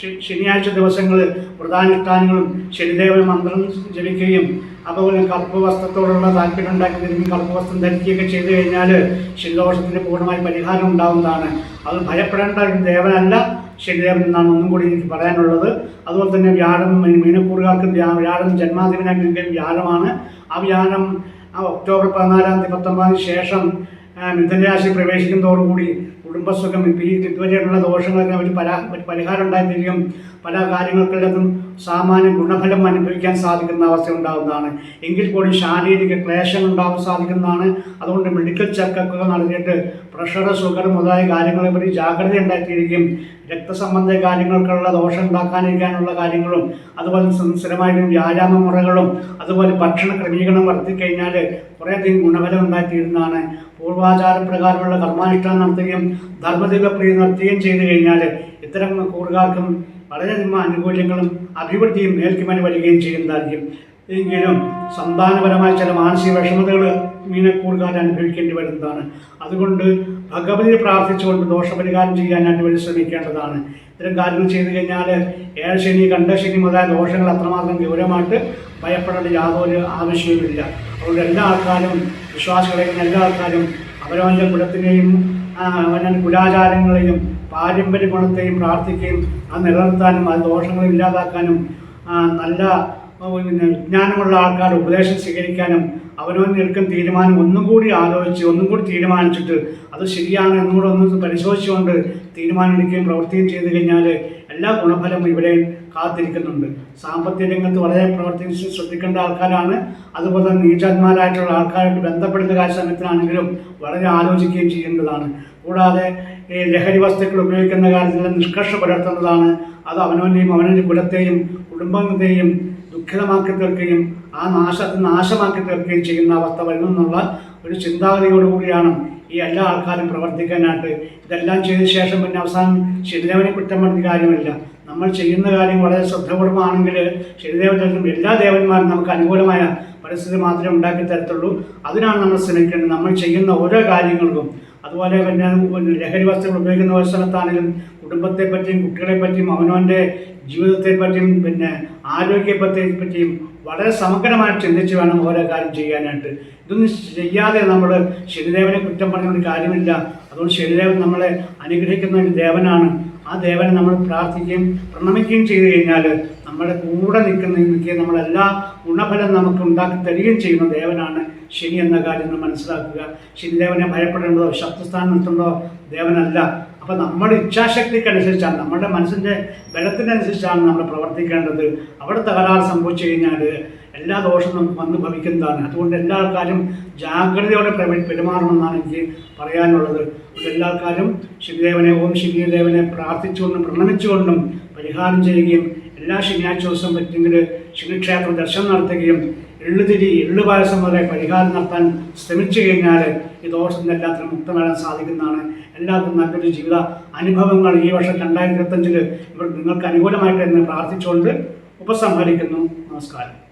ശനിയാഴ്ച ദിവസങ്ങളിൽ വ്രതാനുഷ്ഠാനങ്ങളും ശനിദേവ മന്ത്രം ജപിക്കുകയും അതുപോലെ കറുപ്പ് വസ്ത്രത്തോടുള്ള താല്പര്യം ഉണ്ടാക്കി തിരുമ്പി കറുപ്പ് വസ്ത്രം ധരിക്കുകയൊക്കെ ചെയ്തു കഴിഞ്ഞാൽ ശനിദോഷത്തിന് പൂർണമായി പരിഹാരം ഉണ്ടാവുന്നതാണ്. അത് ഭയപ്പെടേണ്ട ഒരു ദേവനല്ല ശനിദേവൻ എന്നാണ് ഒന്നും കൂടി എനിക്ക് പറയാനുള്ളത്. അതുപോലെ തന്നെ വ്യാഴം മീനക്കൂറുകാർക്കും വ്യാഴം ജന്മാധിപനാക്കി വ്യാഴമാണ്. ആ വ്യാഴം ഒക്ടോബർ പതിനാലാം തീയതി പത്തൊമ്പതാം തീയതി ശേഷം മിഥുനരാശി പ്രവേശിക്കുന്നതോടുകൂടി കുടുംബസുഖം ഈ ഇതുവരെയുള്ള ദോഷങ്ങളൊക്കെ അവർ പരാ പരിഹാരം ഉണ്ടായിരിക്കും പല കാര്യങ്ങൾക്കുള്ളതും സാമാന്യ ഗുണഫലം അനുഭവിക്കാൻ സാധിക്കുന്ന അവസ്ഥ ഉണ്ടാകുന്നതാണ് എങ്കിൽ കൂടി ശാരീരിക ക്ലേശങ്ങൾ ഉണ്ടാകാൻ സാധിക്കുന്നതാണ്. അതുകൊണ്ട് മെഡിക്കൽ ചെക്കപ്പുകൾ നടത്തിയിട്ട് പ്രഷർ ഷുഗർ മുതലായ കാര്യങ്ങളെ പറ്റി ജാഗ്രത ഉണ്ടാക്കിയിരിക്കും. രക്തസംബന്ധ കാര്യങ്ങൾക്കുള്ള ദോഷം ഉണ്ടാക്കാനിരിക്കാനുള്ള കാര്യങ്ങളും അതുപോലെ സ്ഥ- സ്ഥിരമായിട്ടും വ്യായാമ മുറകളും അതുപോലെ ഭക്ഷണ ക്രമീകരണം വർദ്ധിക്കഴിഞ്ഞാൽ കുറേയധികം ഗുണഫലം ഉണ്ടായിത്തീരുന്നതാണ് പൂർവാചാര പ്രകാരമുള്ള കർമാനുഷ്ഠാനം നടത്തുകയും ധർമ്മദീപ പ്രിയ നടത്തുകയും ചെയ്തു കഴിഞ്ഞാൽ ഇത്തരം കൂറുകാർക്കും വളരെയധികം ആനുകൂല്യങ്ങളും അഭിവൃദ്ധിയും മേൽക്കുമേൽ വരികയും ചെയ്യുന്നതായിരിക്കും. എങ്കിലും സന്താനപരമായ ചില മാനസിക വിഷമതകൾ മീനക്കൂറുകാർ അനുഭവിക്കേണ്ടി വരുന്നതാണ്. അതുകൊണ്ട് ഭഗവതിയെ പ്രാർത്ഥിച്ചുകൊണ്ട് ദോഷപരിഹാരം ചെയ്യാനായിട്ട് വേണ്ടി ശ്രമിക്കേണ്ടതാണ്. ഇത്തരം കാര്യങ്ങൾ ചെയ്തു കഴിഞ്ഞാൽ ഏഴ് ശനി കണ്ട ശനി മുതലായ ദോഷങ്ങൾ അത്രമാത്രം ഗൗരവമായിട്ട് ഭയപ്പെടേണ്ട യാതൊരു ആവശ്യവുമില്ല. അതുകൊണ്ട് എല്ലാ ആൾക്കാരും വിശ്വാസികളെയും എല്ലാ ആൾക്കാരും അവരവന്റെ കുലത്തിനെയും ആ, അവനവന്റെ കുലാചാരങ്ങളെയും പാരമ്പര്യ ഗുണത്തെയും പ്രാർത്ഥിക്കുകയും അത് നിലനിർത്താനും അത് ദോഷങ്ങൾ ഇല്ലാതാക്കാനും നല്ല പിന്നെ വിജ്ഞാനമുള്ള ആൾക്കാർ ഉപദേശം സ്വീകരിക്കാനും അവനവൻ നിൽക്കുന്ന തീരുമാനം ഒന്നും കൂടി ആലോചിച്ച് ഒന്നും കൂടി തീരുമാനിച്ചിട്ട് അത് ശരിയാണ് എന്നുകൂടെ ഒന്ന് പരിശോധിച്ചുകൊണ്ട് തീരുമാനമെടുക്കുകയും പ്രവർത്തിക്കുകയും ചെയ്തു കഴിഞ്ഞാൽ എല്ലാ ഗുണഫലവും ഇവിടെ കാത്തിരിക്കുന്നുണ്ട്. സാമ്പത്തിക രംഗത്ത് വളരെ പ്രവർത്തിച്ച് ശ്രദ്ധിക്കേണ്ട ആൾക്കാരാണ്. അതുപോലെ തന്നെ നീചന്മാരായിട്ടുള്ള ആൾക്കാരായിട്ട് ബന്ധപ്പെടുന്ന കാര്യസമയത്തിനാണെങ്കിലും വളരെ ആലോചിക്കുകയും ചെയ്യേണ്ടതാണ്. കൂടാതെ ഈ ലഹരി വസ്തുക്കൾ ഉപയോഗിക്കുന്ന കാര്യത്തിൽ നിഷ്കർഷ പുലർത്തുന്നതാണ്. അത് അവനവന്റെയും അവനവന്റെ കുലത്തെയും കുടുംബത്തെയും ദുഃഖിതമാക്കി തീർക്കുകയും ആ നാശത്തെ നാശമാക്കി തീർക്കുകയും ചെയ്യുന്ന അവസ്ഥ വരുമെന്നുള്ള ഒരു ചിന്താഗതിയോടുകൂടിയാണ് ഈ എല്ലാ ആൾക്കാരും പ്രവർത്തിക്കാനായിട്ട് ഇതെല്ലാം ചെയ്ത ശേഷം പിന്നെ അവസാനം ശരിദേവനെ കുറ്റം പറഞ്ഞ കാര്യമില്ല. നമ്മൾ ചെയ്യുന്ന കാര്യം വളരെ ശ്രദ്ധപൂർവമാണെങ്കിൽ ശരിദേവനും എല്ലാ ദേവന്മാരും നമുക്ക് അനുകൂലമായ പരിസ്ഥിതി മാത്രമേ ഉണ്ടാക്കി തരത്തുള്ളൂ. അതിനാണ് നമ്മൾ ശ്രമിക്കേണ്ടത്. നമ്മൾ ചെയ്യുന്ന ഓരോ കാര്യങ്ങൾക്കും. അതുപോലെ പിന്നെ ലഹരി വസ്തുക്കൾ ഉപയോഗിക്കുന്ന ഒരു സ്ഥലത്താണെങ്കിലും കുടുംബത്തെ പറ്റിയും കുട്ടികളെ പറ്റിയും അവനവന്റെ ജീവിതത്തെ പറ്റിയും പിന്നെ ആരോഗ്യത്തെ പറ്റിയും വളരെ സമഗ്രമായിട്ട് ചിന്തിച്ച് വേണം ഓരോ കാര്യം ചെയ്യാനായിട്ട്. ഇതൊന്നും ചെയ്യാതെ നമ്മൾ ശനിദേവനെ കുറ്റം പറഞ്ഞൊരു കാര്യമില്ല. അതുകൊണ്ട് ശനിദേവൻ നമ്മളെ അനുഗ്രഹിക്കുന്ന ഒരു ദേവനാണ്. ആ ദേവനെ നമ്മൾ പ്രാർത്ഥിക്കുകയും പ്രണമിക്കുകയും ചെയ്തു കഴിഞ്ഞാൽ നമ്മുടെ കൂടെ നിൽക്കുന്ന നിൽക്കുകയും നമ്മളെല്ലാ ഗുണഫലം നമുക്ക് ഉണ്ടാക്കി തരികയും ചെയ്യുന്ന ദേവനാണ് ശനി എന്ന കാര്യം നമ്മൾ മനസ്സിലാക്കുക. ശനിദേവനെ ഭയപ്പെടേണ്ടതോ ശത്രുസ്ഥാനം നിർത്തേണ്ടതോ ദേവനല്ല. അപ്പോൾ നമ്മുടെ ഇച്ഛാശക്തിക്കനുസരിച്ചാണ് നമ്മുടെ മനസ്സിന്റെ ബലത്തിനനുസരിച്ചാണ് നമ്മൾ പ്രവർത്തിക്കേണ്ടത്. അവിടെ തകരാറ് സംഭവിച്ചു കഴിഞ്ഞാൽ എല്ലാ ദോഷവും നമുക്ക് വന്ന് ഭവിക്കുന്നതാണ്. അതുകൊണ്ട് എല്ലാ ആൾക്കാരും ജാഗ്രതയോടെ പെരുമാറണമെന്നാണ് എനിക്ക് പറയാനുള്ളത്. എല്ലാ ആൾക്കാരും ഓം ശനിദേവനെ പ്രാർത്ഥിച്ചുകൊണ്ടും പ്രണമിച്ചുകൊണ്ടും പരിഹാരം ചെയ്യുകയും എല്ലാ ശനിയാഴ്ച ദിവസം പറ്റുമെങ്കിൽ ശനിക്ഷേത്ര ദർശനം നടത്തുകയും എള്ളുതിരി എള്ളുപായസം വരെ പരിഹാരം നടത്താൻ ശ്രമിച്ചു കഴിഞ്ഞാൽ ഈ ദോഷത്തിൽ എല്ലാത്തിനും മുക്തമാകാൻ സാധിക്കുന്നതാണ്. എല്ലാവർക്കും നല്ലൊരു ജീവിത അനുഭവങ്ങൾ ഈ വർഷം രണ്ടായിരത്തി ഇരുപത്തഞ്ചിൽ ഇവർ നിങ്ങൾക്ക് അനുകൂലമായിട്ട് എന്ന് പ്രാർത്ഥിച്ചുകൊണ്ട് ഉപസംഹരിക്കുന്നു. നമസ്കാരം.